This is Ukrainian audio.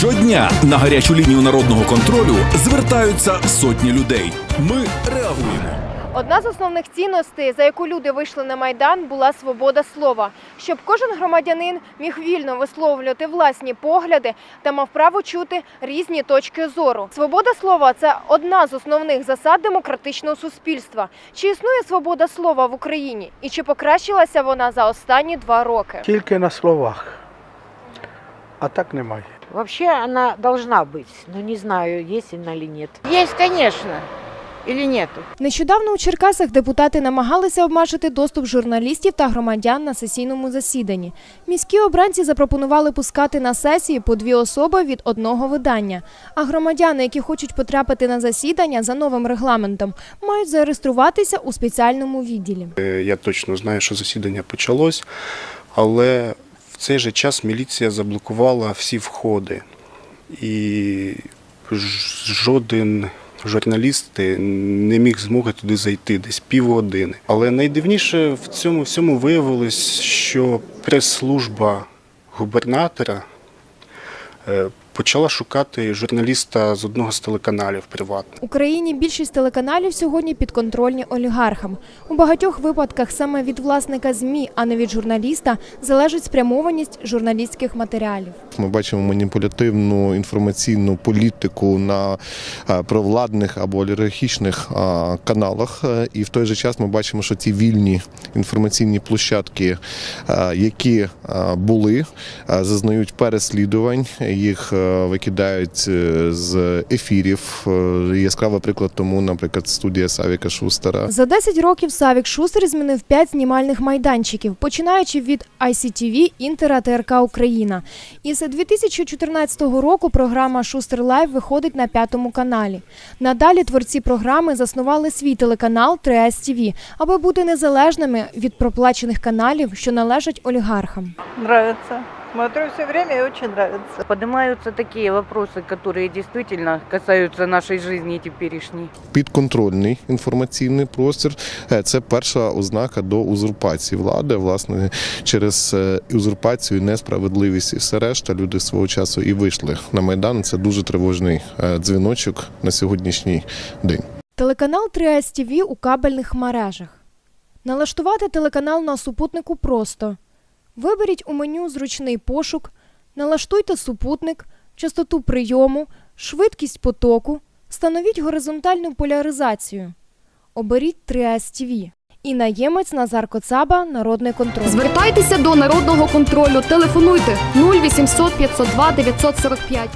Щодня на гарячу лінію народного контролю звертаються сотні людей. Ми реагуємо. Одна з основних цінностей, за яку люди вийшли на майдан, була свобода слова, щоб кожен громадянин міг вільно висловлювати власні погляди та мав право чути різні точки зору. Свобода слова це одна з основних засад демократичного суспільства. Чи існує свобода слова в Україні і чи покращилася вона за останні два роки? Тільки на словах. А так немає. Вообще она должна быть, но не знаю, есть она или нет. Есть, конечно. Или нету? Нещодавно у Черкасах депутати намагалися обмежити доступ журналістів та громадян на сесійному засіданні. Міські обранці запропонували пускати на сесії по дві особи від одного видання. А громадяни, які хочуть потрапити на засідання за новим регламентом, мають зареєструватися у спеціальному відділі. Е, Я точно знаю, що засідання почалось, але цей же час міліція заблокувала всі входи. І жоден журналіст не міг змоги туди зайти десь півгодини. Але найдивніше в цьому всьому виявилось, що прес-служба губернатора е, почала шукати журналіста з одного з телеканалів приватних. В Україні більшість телеканалів сьогодні підконтрольні олігархам. У багатьох випадках саме від власника ЗМІ, а не від журналіста, залежить спрямованість журналістських матеріалів. Ми бачимо маніпулятивну інформаційну політику на е, провладних або олігархічних е, каналах. Е, І в той же час ми бачимо, що ці вільні інформаційні площадки, які були, зазнають переслідувань, їх викидають е, з ефірів. Е, Яскравий приклад тому, наприклад, студія Савіка Шустера. За 10 років Савік Шустер змінив 5 знімальних майданчиків, починаючи від ICTV, Інтера та РК Україна. І з 2014 року програма Шустер Лайв виходить на п'ятому каналі. Надалі творці програми заснували свій телеканал 3С TV, аби бути незалежними від проплачених каналів, що належать олігархам. Нравится. Смотрю все время и очень нравится. Поднимаются такие вопросы, которые действительно касаются нашей жизни теперешней. підконтрольний інформаційний простір. Е, Це перша ознака до узурпації влади. Власне, через е, узурпацію, несправедливість і все решта люди свого часу і вийшли на майдан. Це дуже тривожний е, дзвіночок на сьогоднішній день. Телеканал 3С TV у кабельних мережах. Налаштувати телеканал на супутнику просто. Виберіть у меню зручний пошук, налаштуйте супутник, частоту прийому, швидкість потоку, встановіть горизонтальну поляризацію. Оберіть 3С І наємець Назар Коцаба, Народний контроль. Звертайтеся до народного контролю. Телефонуйте 0800 502 945.